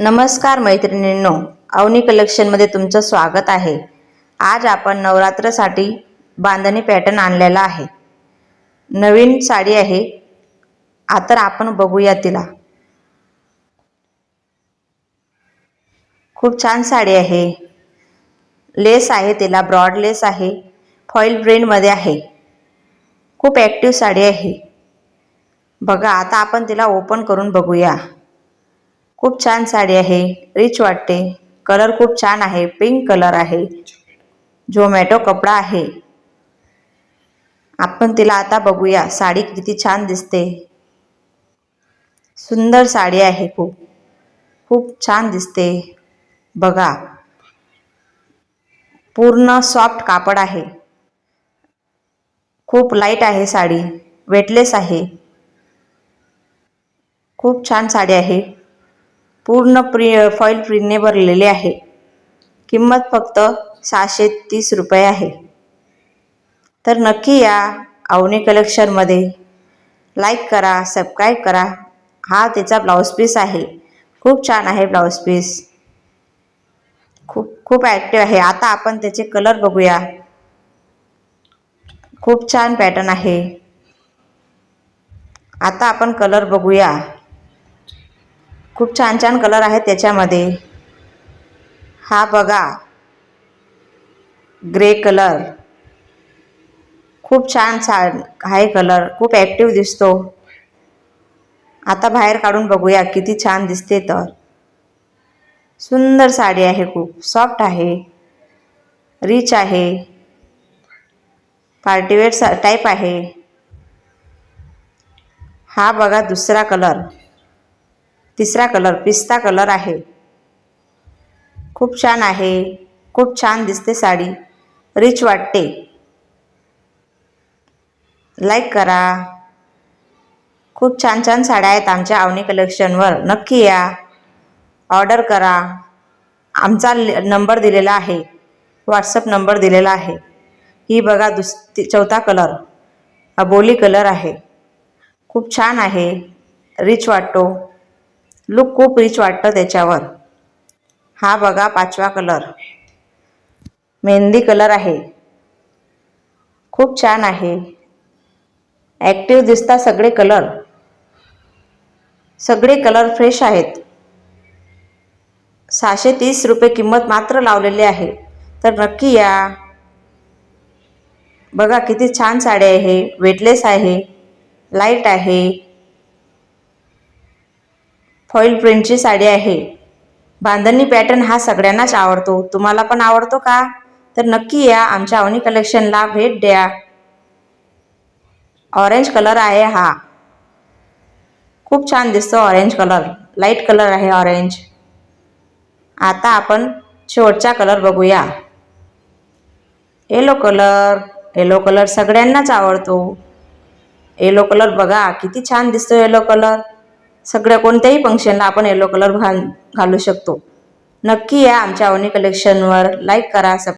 नमस्कार मैत्रिणींनो अवनी कलेक्शनमध्ये तुमचं स्वागत आहे. आज आपण नवरात्रसाठी बांधणी पॅटर्न आणलेला आहे. नवीन साडी आहे. आता आपण बघूया तिला. खूप छान साडी आहे. लेस आहे तिला ब्रॉड लेस आहे. फॉईल प्रिंटमध्ये आहे. खूप ॲक्टिव्ह साडी आहे. बघा आता आपण तिला ओपन करून बघूया. खूप छान साडी आहे रिच वाटते. कलर खूप छान आहे पिंक कलर आहे. झोमॅटो कपडा आहे. आपण तिला आता बघूया साडी किती छान दिसते. सुंदर साडी आहे खूप. खूप छान दिसते. बघा. पूर्ण सॉफ्ट कापड आहे. खूप लाइट आहे साडी. वेटलेस आहे. खूप छान साडी आहे. पूर्ण प्रि फॉईल प्रिंटने भरलेले आहे. किंमत फक्त सहाशे तीस रुपये आहे. तर नक्की या अवनी कलेक्शनमध्ये लाईक करा सबस्क्राईब करा. हा त्याचा ब्लाऊज पीस आहे. खूप छान आहे ब्लाऊज पीस. खूप खूप ॲक्टिव्ह आहे. आता आपण त्याचे कलर बघूया. खूप छान पॅटर्न आहे. आता आपण कलर बघूया. खूप छान छान कलर आहेत त्याच्यामध्ये. हा बघा. Grey colour. खूप छान सा आहे कलर. खूप ॲक्टिव्ह दिसतो. आता बाहेर काढून बघूया किती छान दिसते तर. सुंदर साडी आहे खूप. सॉफ्ट आहे. रिच आहे. पार्टीवेअर सा टाईप आहे. हा बघा दुसरा कलर. तिसरा कलर पिस्ता कलर आहे. खूप छान आहे. खूप छान दिसते साडी. रिच वाटते. लाईक करा. खूप छान छान साड्या आहेत आमच्या आवणी कलेक्शनवर. नक्की या. ऑर्डर करा. आमचा नंबर दिलेला आहे. व्हॉट्सअप नंबर दिलेला आहे. ही बघा दुस ती- चौथा कलर. अबोली कलर आहे. खूप छान आहे. रिच वाटतो. लुक खूप रिच वाटतं त्याच्यावर. हा बघा पाचवा कलर मेहंदी कलर आहे. खूप छान आहे. ॲक्टिव्ह दिसतात सगळे कलर सगळे कलर फ्रेश आहेत. सहाशे तीस रुपये किंमत मात्र लावलेली आहे. तर नक्की या. बघा किती छान साडी आहे. वेटलेस आहे. लाइट आहे. फॉईल प्रिंटची साडी आहे. बांधणी पॅटर्न हा सगळ्यांनाच आवडतो. तुम्हाला पण आवडतो का? तर नक्की या. आमच्या अवनी कलेक्शनला भेट द्या. ऑरेंज कलर आहे हा. खूप छान दिसतो ऑरेंज कलर लाइट कलर आहे ऑरेंज आता आपण शेवटचा कलर बघूया. येलो कलर येलो कलर सगळ्यांनाच आवडतो. येलो कलर बघा. किती छान दिसतो येलो कलर सगळ्या कोणत्याही फंक्शनला आपण येलो कलर घाल घालू शकतो. नक्की या आमच्या अवनी कलेक्शनवर लाईक करा सब